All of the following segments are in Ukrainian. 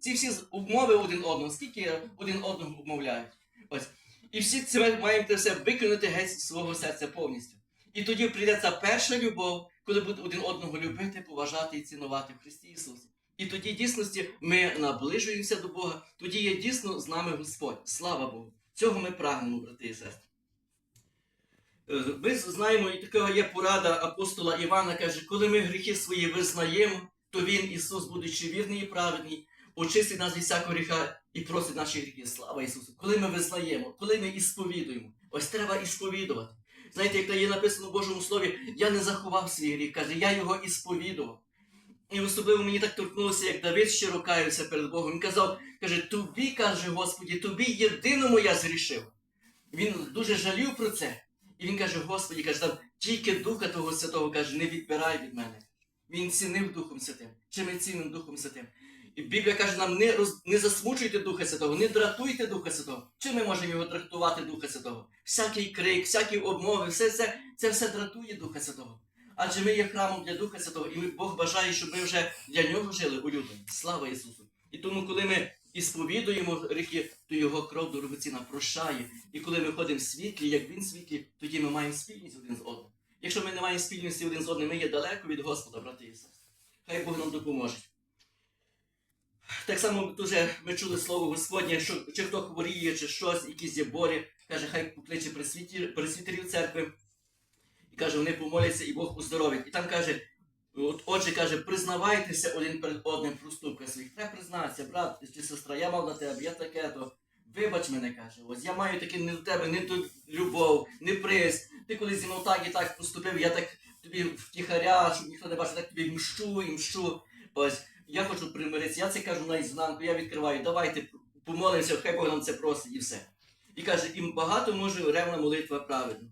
ці всі умови один одного, скільки один одного умовляють. Ось. І всі це маємо те все викинути геть з свого серця повністю. І тоді прийде ця перша любов, коли буде один одного любити, поважати і цінувати в Христі Ісусі. І тоді дійсності ми наближуємося до Бога, тоді є дійсно з нами Господь. Слава Богу! Цього ми прагнемо, брати і сестри. Е, Ми знаємо, і така є порада апостола Івана, каже, коли ми гріхи свої визнаємо, то Він, Ісус, будучи вірний і праведний, очистить нас від всякого гріха і просить наші гріхи. Слава Ісусу! Коли ми визнаємо, коли ми ісповідуємо, ось треба ісповідувати. Знаєте, як є написано в Божому Слові, я не заховав свій гріх, каже, я його ісповідував. І особливо мені так торкнулося, як Давид щиро каявся перед Богом. Він казав, каже, тобі, каже Господі, тобі єдиному я зрішив. Він дуже жалів про це. І він каже, Господі, каже, там тільки Духа того Святого каже, не відбирай від мене. Він цінив Духом Святим. Чи ми цінимо Духом Святим? І Біблія каже нам, не, роз, не засмучуйте Духа Святого, не дратуйте Духа Святого. Чи ми можемо його трактувати Духа Святого? Всякий крик, всякі обмови, все це, це все дратує Духа Святого. Адже ми є храмом для Духа Святого, і Бог бажає, щоб ми вже для нього жили улюблені. Слава Ісусу! І тому, коли ми ісповідуємо гріхи, то його кров дорогоцінна прощає. І коли ми ходимо в світлі, як він світлі, тоді ми маємо спільність один з одним. Якщо ми не маємо спільності один з одним, ми є далеко від Господа, брати і сестри. Хай Бог нам допоможе. Так само дуже ми чули слово Господнє, що чи хто хворіє, чи щось, якісь є борі, каже, хай покличе пресвітерів церкви. І каже, вони помоляться і Бог уздоровить. І там каже, от, отже, каже, признавайтеся один перед одним в проступках своїх. Треба признатися, брат чи сестра, я мав на тебе, я таке, то вибач мене, каже. Ось я маю таке не до тебе, не до любов, не приз. Ти колись зі мною так і так поступив, я так тобі втіхаря, щоб ніхто не бачив, так тобі мщу і мщу. Ось я хочу примиритися, я це кажу на ізнанку, я відкриваю, давайте помолимося, хай Бог нам це просить і все. І каже, і багато може ревна молитва праведна.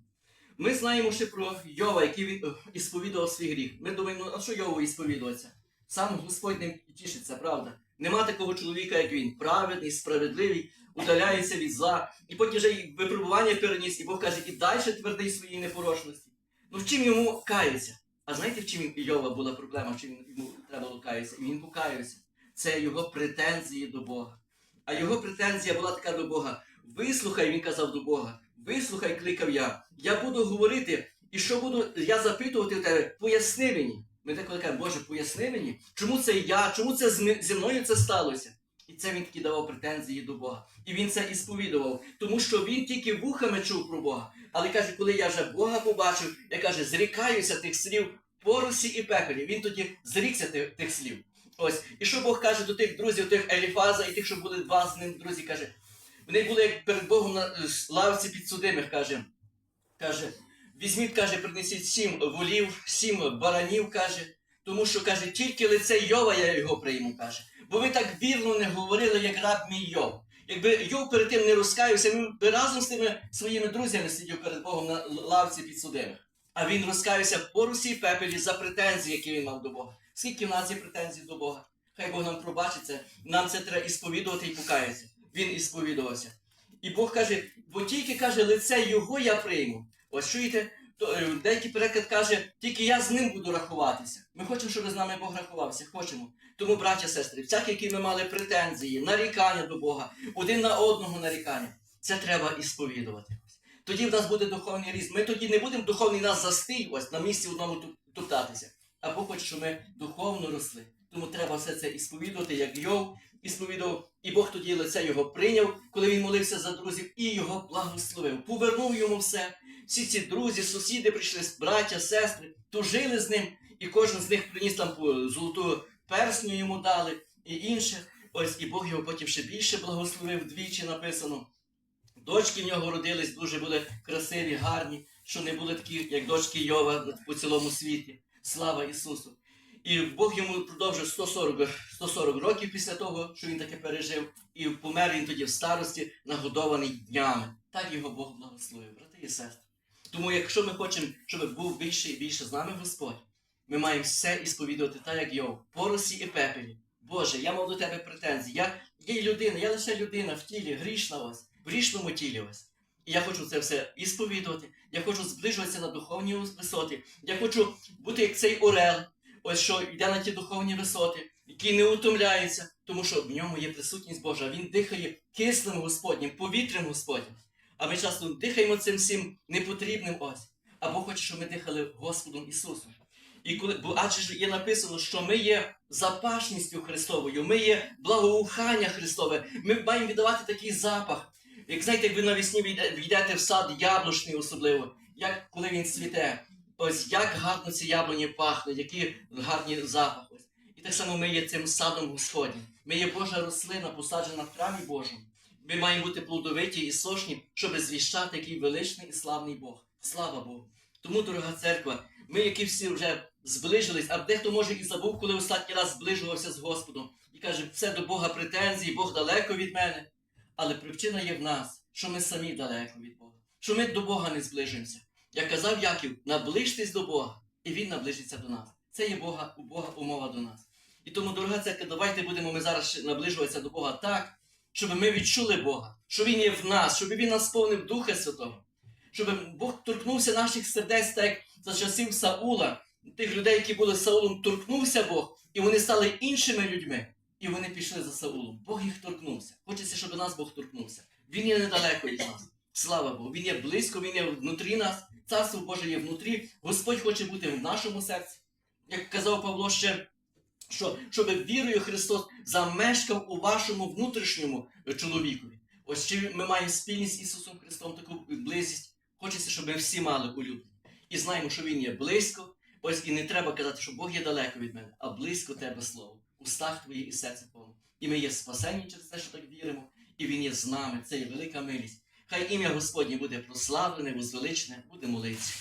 Ми знаємо ще про Йова, який він е, ісповідував свій гріх. Ми думаємо, ну а що Йову ісповідуватися? Сам Господь ним тішиться, правда? Нема такого чоловіка, як він, праведний, справедливий, удаляється від зла. І потім вже і випробування переніс, і Бог каже, і далі твердий своїй непорочності. Ну в чим йому кається? А знаєте, в чим Йова була проблема, в чим йому каятися? І він покаявся. Це його претензії до Бога. А його претензія була така до Бога. Вислухай, він казав до Бога. Вислухай, кликав я. Я буду говорити, і що буду я запитувати в тебе, поясни мені. Ми деколи кажемо, Боже, поясни мені, чому це я, чому це зі мною це сталося? І це він таки давав претензії до Бога. І він це і сповідував, тому що він тільки вухами чув про Бога. Але каже, коли я вже Бога побачив, я каже, зрікаюся тих слів порусі і пекарі. Він тоді зрікся тих, тих слів. Ось. І що Бог каже до тих друзів, тих Еліфаза і тих, що були два з ним друзі, каже, вони були як перед Богом на е, лавці підсудимих, каже. Каже, візьміть, каже, принесіть сім волів, сім баранів, каже, тому що каже, тільки лице Йова я його прийму, каже. Бо ви так вірно не говорили, як раб мій Йов. Якби Йов перед тим не розкаявся, він би разом з тими своїми друзями сидів перед Богом на лавці підсудимих. А він розкаявся в порусі і пепелі за претензії, які він мав до Бога. Скільки в нас є претензій до Бога? Хай Бог нам пробачить це. Нам це треба ісповідувати і покаятися. Він ісповідувався. І Бог каже, бо тільки каже, лице його я прийму. Ось чуєте, то, е, деякий переклад каже, тільки я з ним буду рахуватися. Ми хочемо, щоб з нами Бог рахувався. Хочемо. Тому, браття, сестри, всякі, які ми мали претензії, нарікання до Бога, один на одного нарікання, це треба ісповідувати. Тоді в нас буде духовний ріст. Ми тоді не будемо духовний нас застий, ось на місці одному топтатися. А хоче, щоб ми духовно росли. Тому треба все це ісповідувати, як Йов ісповідував. І Бог тоді лице його прийняв, коли він молився за друзів, і його благословив. Повернув йому все. Всі ці друзі, сусіди прийшли, браття, сестри, тужили з ним, і кожен з них приніс там золоту персню йому дали, і інше. Ось і Бог його потім ще більше благословив, двічі написано. Дочки в нього родились, дуже були красиві, гарні, що не були такі, як дочки Йова по цілому світі. Слава Ісусу! І Бог йому продовжив 140, 140 років після того, що він таке пережив, і помер він тоді в старості, нагодований днями. Так його Бог благословив, брати і сестри. Тому, якщо ми хочемо, щоб був більше і більше з нами Господь, ми маємо все ісповідувати так, як Йов, поросі і пепелі. Боже, я мав до тебе претензії. Я є людина, я лише людина в тілі, грішна ось, в грішному тілі ось. І я хочу це все ісповідувати. Я хочу зближуватися на духовні висоти. Я хочу бути як цей орел, ось що йде на ті духовні висоти. який не утомляється, тому що в ньому є присутність Божа. Він дихає кислим Господнім, повітрям Господнім. А ми часто дихаємо цим всім непотрібним ось. А Бог хоче, щоб ми дихали Господом Ісусом. І коли, бо адже ж є написано, що ми є запашністю Христовою, ми є благоухання Христове, ми маємо віддавати такий запах. Як знаєте, ви навесні війдете в сад яблучний особливо, як коли він цвіте, ось як гарно ці яблуні пахнуть, які гарні запах. Ось. І так само ми є цим садом Господнім. Ми є Божа рослина, посаджена в храмі Божому. Ми маємо бути плодовиті і сошні, щоб звіщати, який величний і славний Бог. Слава Богу! Тому, дорога церква, ми, які всі вже зближились, а дехто може і забув, коли останній раз зближувався з Господом, і каже, все до Бога претензії, Бог далеко від мене. Але причина є в нас, що ми самі далеко від Бога, що ми до Бога не зближуємося. Як казав Яків, наближтесь до Бога, і Він наближиться до нас. Це є Бога, у Бога умова до нас. І тому, дорога церква, давайте будемо ми зараз наближуватися до Бога так, щоб ми відчули Бога, що Він є в нас, щоб Він нас сповнив Духа Святого, щоб Бог торкнувся наших сердець, так як за часів Саула, тих людей, які були Саулом, торкнувся Бог, і вони стали іншими людьми. І вони пішли за Саулом. Бог їх торкнувся. Хочеться, щоб нас Бог торкнувся. Він є недалеко від нас. Слава Богу. Він є близько, він є внутрі нас. Царство Боже є внутрі. Господь хоче бути в нашому серці. Як казав Павло ще, що щоб вірою Христос замешкав у вашому внутрішньому чоловікові. Ось чи ми маємо спільність з Ісусом Христом, таку близькість. Хочеться, щоб ми всі мали улюблені. І знаємо, що Він є близько. Ось і не треба казати, що Бог є далеко від мене, а близько тебе слово, устах твої і серце повне. І ми є спасені через те, що так віримо, і Він є з нами. Це є велика милість. Хай ім'я Господнє буде прославлене, возвеличене, буде молитися.